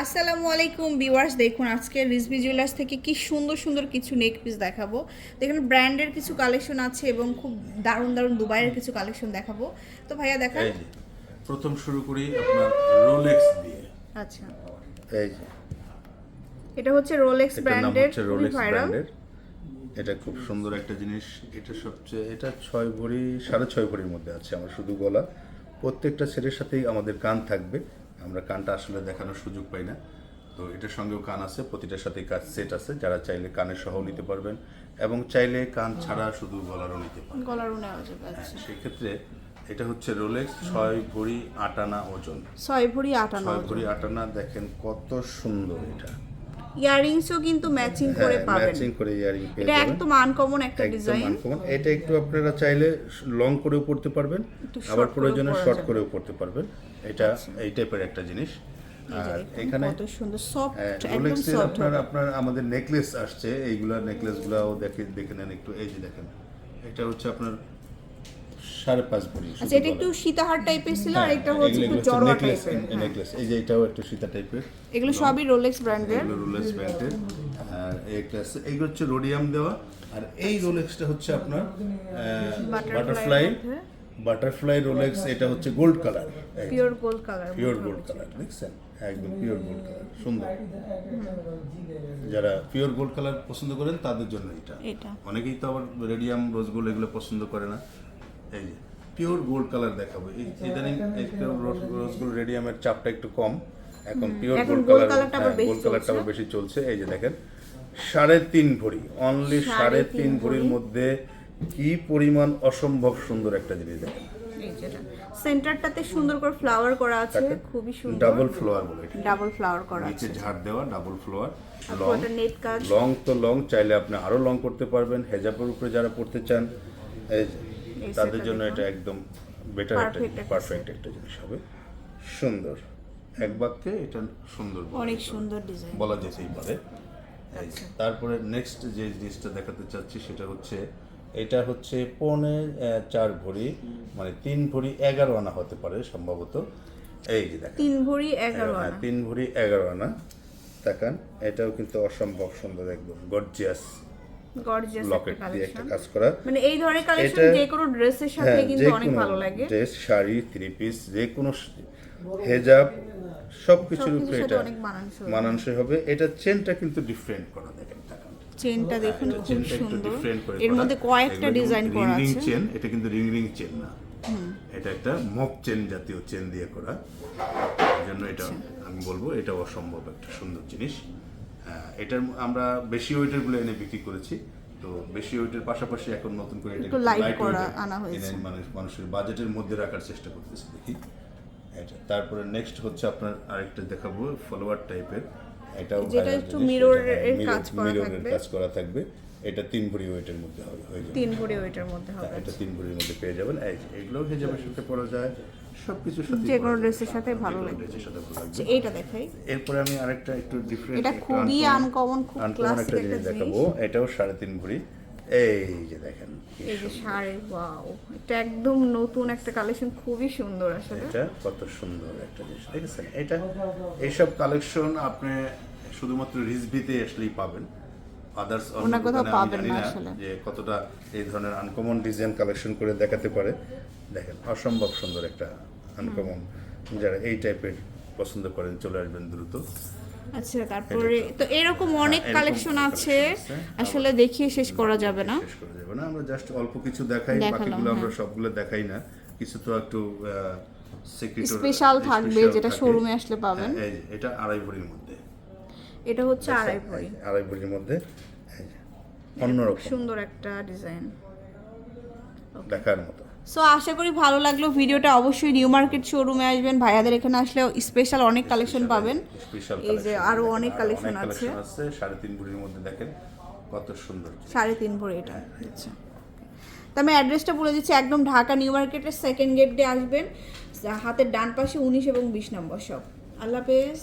আসসালামু আলাইকুম ভিউয়ার্স দেখুন আজকে রিজবি জুয়েলার্স থেকে কি সুন্দর সুন্দর কিছু নেক পিস দেখাবো। দেখুন ব্র্যান্ডের কিছু কালেকশন আছে এবং খুব দারুণ দারুণ দুবাইয়ের কিছু কালেকশন দেখাবো। তো ভাইয়া দেখান। প্রথম শুরু করি আপনার রোলেক্স দিয়ে। আচ্ছা। এই যে। এটা হচ্ছে রোলেক্স ব্র্যান্ডের রোলেক্স ব্র্যান্ডের। এটা খুব সুন্দর একটা জিনিস। এটা সবচেয়ে এটা ছয় ভরি সাড়ে ছয় ভরির মধ্যে আছে আমার শুধু গলা। প্রত্যেকটা সেটের সাথেই আমাদের কান থাকবে। আমরা কানটা আসলে দেখানোর সুযোগ পাই না। তো এটার সঙ্গেও কান আছে প্রতিটার সাথে কাজ সেট আছে। যারা চাইলে কানের সহ নিতে পারবেন এবং চাইলে কান ছাড়া শুধু গলারও নিতে পারবেন। গলারও নেওয়া যাবে আচ্ছা। সেক্ষেত্রে এটা হচ্ছে রোলেক্স ছয় ভরি আটানা ওজন। ছয় ভরি আটানা ছয় ভরি আটানা দেখেন কত সুন্দর এটা। ইয়াররিংসও কিন্তু ম্যাচিং করে পাবেন। ম্যাচিং করে ইয়ারিং পেয়ে এটা একদম আনকমন একটা ডিজাইন। আনকমন। এটা একটু আপনারা চাইলে লং করেও পড়তে পারবেন আবার প্রয়োজনে শর্ট করেও পড়তে পারবেন। এটা এই টাইপের একটা জিনিস। আর এখানে কত সুন্দর সফট একদম সফট আপনার আপনার আমাদের নেকলেস আসছে। এইগুলা নেকলেসগুলাও দেখে দেখে নেন একটু। এই যে দেখেন এটা হচ্ছে আপনার সাড়ে পাঁচ ভরি আচ্ছা এটা একটু সীতাহার টাইপের ছিল আর এটা হচ্ছে একটু জড়োয়া টাইপের necklace। এই যে এটাও একটু সীতা টাইপের এগুলো সবই রোলেক্স ব্র্যান্ডের এগুলো রোলেক্স ব্র্যান্ডের আর একটা আছে এইগুলো হচ্ছে রোডিয়াম দেওয়া। আর এই রোলেক্সটা হচ্ছে আপনার বাটারফ্লাই বাটারফ্লাই রোলেক্স এটা হচ্ছে gold colour pure gold colour pure gold colour দেখছেন? একদম পিওর গোল্ড কালার সুন্দর। যারা পিওর গোল্ড কালার পছন্দ করেন তাদের জন্য এটা। এটা। অনেকেই তো আবার রেডিয়াম রোজ গোল্ড এগুলো পছন্দ করে না। এই যে পিওর গোল্ড কালার দেখাবো। এই ইদানিং একটু রোজ গোল্ড রেডিয়ামের চাপটা একটু কম। এখন পিওর গোল্ড কালার গোল্ড কালারটা আবার বেশি চলছে। এই যে দেখেন সাড়ে তিন ভরি অনলি সাড়ে তিন ভরির মধ্যে কি পরিমাণ অসম্ভব সুন্দর একটা জিনিস দেখেন। সেন্টারটাতে সুন্দর করে ফ্লাওয়ার করা আছে খুবই সুন্দর। ডাবল ফ্লোয়ার বলে এটা ডাবল ফ্লাওয়ার করা আছে। নিচে ঝাড় দেওয়া ডাবল ফ্লোয়ার লং নেট কাজ। লং তো লং চাইলে আপনি আরও লং করতে পারবেন। হেজাবের উপরে যারা পড়তে চান তাদের জন্য এটা একদম বেটার একটা পারফেক্ট একটা জিনিস হবে। সুন্দর। এক বাক্যে এটা সুন্দর অনেক সুন্দর ডিজাইন বলা যেতেই পারে। আচ্ছা। তারপরে নেক্সট যে জিনিসটা দেখাতে চাচ্ছি সেটা হচ্ছে এটা হচ্ছে পৌনে চার ভরি মানে তিন ভরি এগারো আনা হতে পারে সম্ভবত। এই যে দেখেন। তিন ভরি এগারো হ্যাঁ, আনা। তিন ভরি এগারো আনা। দেখান এটাও কিন্তু অসম্ভব সুন্দর একদম গর্জিয়াস গর্জিয়াস একটা কালেকশন কাজ করা। মানে এই ধরনের কালেকশন এটা- যে কোনো ড্রেসের সাথে কিন্তু অনেক ভালো লাগে। ড্রেস শাড়ি থ্রি পিস যে কোনো হেজাব সব কিছুর উপরে এটা মানানসই। মানানসই হবে। এটা চেনটা কিন্তু ডিফারেন্ট করা দেখেন চেনটা দেখুন খুব সুন্দর। এর মধ্যে কয়েকটা ডিজাইন করা ring ring চেন এটা কিন্তু রিং রিং চেন না। এটা একটা মক চেন জাতীয় চেন দিয়ে করা। জন্য এটা আচ্ছা। আমি বলব এটা অসম্ভব একটা সুন্দর জিনিস। এটার আমরা বেশি ওয়েটেরগুলো এনে বিক্রি করেছি। তো বেশি ওয়েটের পাশাপাশি এখন নতুন করে এটা light করা আনা হয়েছে। মানুষ মানুষের বাজেটের মধ্যে রাখার চেষ্টা করতেছি দেখি। এটা তারপরে নেক্সট হচ্ছে আপনার আরেকটা দেখাবো ফলোয়ার টাইপের এটাও যেটা একটু এর কাজ করা থাকবে। কাজ করা থাকবে। এটা তিন ভরি ওয়েটের মধ্যে হবে হয়ে যাবে। তিন ভরি ওয়েটের মধ্যে হবে। হ্যাঁ, এটা তিন ভরির মধ্যে পেয়ে যাবেন। এগুলোও হেজাবের সাথে পরা যায়। সবকিছুর সাথে যে কোনো ড্রেসের সাথে ভালো আচ্ছা, এইটা দেখাই। এরপরে আমি আরেকটা একটু ডিফারেন্ট এটা খুবই আনকমন খুব ক্লাসিক একটা জিনিস দেখাবো। এটাও সাড়ে তিন ভরি। এই যে দেখেন এই যে শাড়ি ওয়াও এটা একদম নতুন একটা কালেকশন খুবই সুন্দর আসলে। এটা কত সুন্দর একটা জিনিস দেখেছেন? এটা এইসব কালেকশন আপনি শুধুমাত্র রিজভিতে আসলেই পাবেন। আদার্স অন্য কোথাও পাবেন না আসলে। যে কতটা এই ধরনের আনকমন ডিজাইন কালেকশন করে দেখাতে পারে। দেখেন অসম্ভব সুন্দর একটা আনকমন যারা এই টাইপের পছন্দ করেন চলে আসবেন দ্রুত। আচ্ছা তারপরে তো এরকম অনেক কালেকশন আছে। আসলে দেখিয়ে শেষ করা যাবে না। শেষ করে যাবে না। আমরা জাস্ট অল্প কিছু দেখাই বাকিগুলো আমরা হ্যাঁ। সবগুলো দেখাই না। কিছু তো একটু সিক্রেট স্পেশাল থাকবে যেটা শোরুমে আসলে পাবেন। এটা আড়াই ভরির মধ্যে। এটা হচ্ছে আড়াই ভরি। আড়াই ভরির মধ্যে অন্যরকম। সুন্দর একটা ডিজাইন। দেখার মতো। সো আশা করি ভালো লাগল ভিডিওটা। অবশ্যই নিউ মার্কেট শোরুমে আসবেন। ভাইয়াদের এখানে আসলে স্পেশাল অনেক কালেকশন পাবেন। এই যে আরও অনেক কালেকশন আছে। আছে। সাড়ে তিন ভরির মধ্যে দেখেন কত সুন্দর সাড়ে তিন ভরি এটা আচ্ছা। তো আমি অ্যাড্রেসটা বলে দিচ্ছি একদম ঢাকা নিউ মার্কেটের সেকেন্ড গেট দিয়ে আসবেন। হাতের ডান পাশে উনিশ এবং বিশ নম্বর সব আল্লাহ হাফেজ।